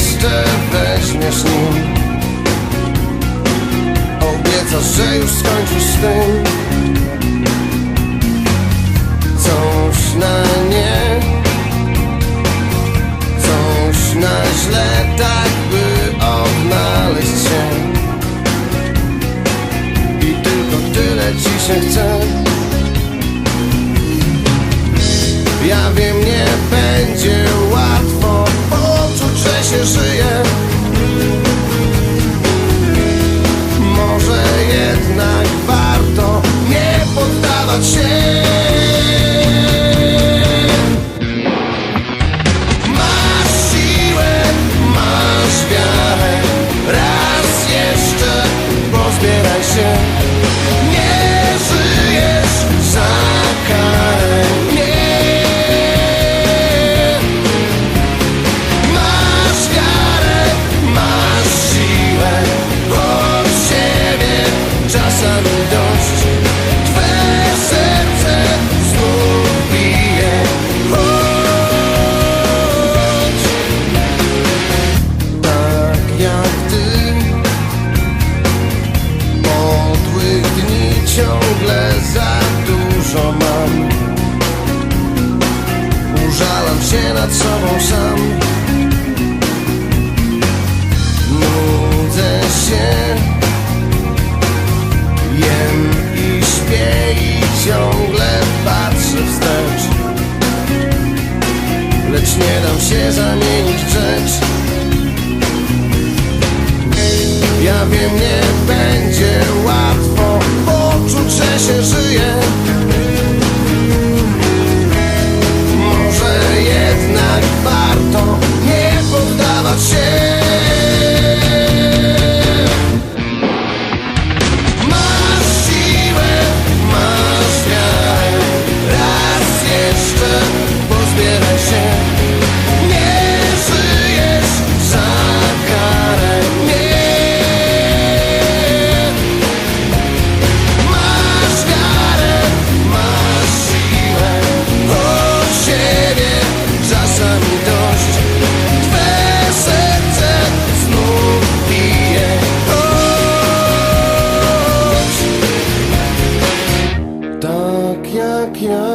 jeszcze weźmiesz nim Obiecasz, że już skończysz z tym. Coś na nie? Coś na źle? Tak by odnaleźć się. I tylko tyle ci się chce. Ja wiem, nie będzie Się nad sobą sam. Nudzę się. Jem i śpię i ciągle patrzę wstecz. Lecz nie dam się zamienić w rzecz. Ja wiem, nie będzie łatwo Poczuć, że się żyje. pure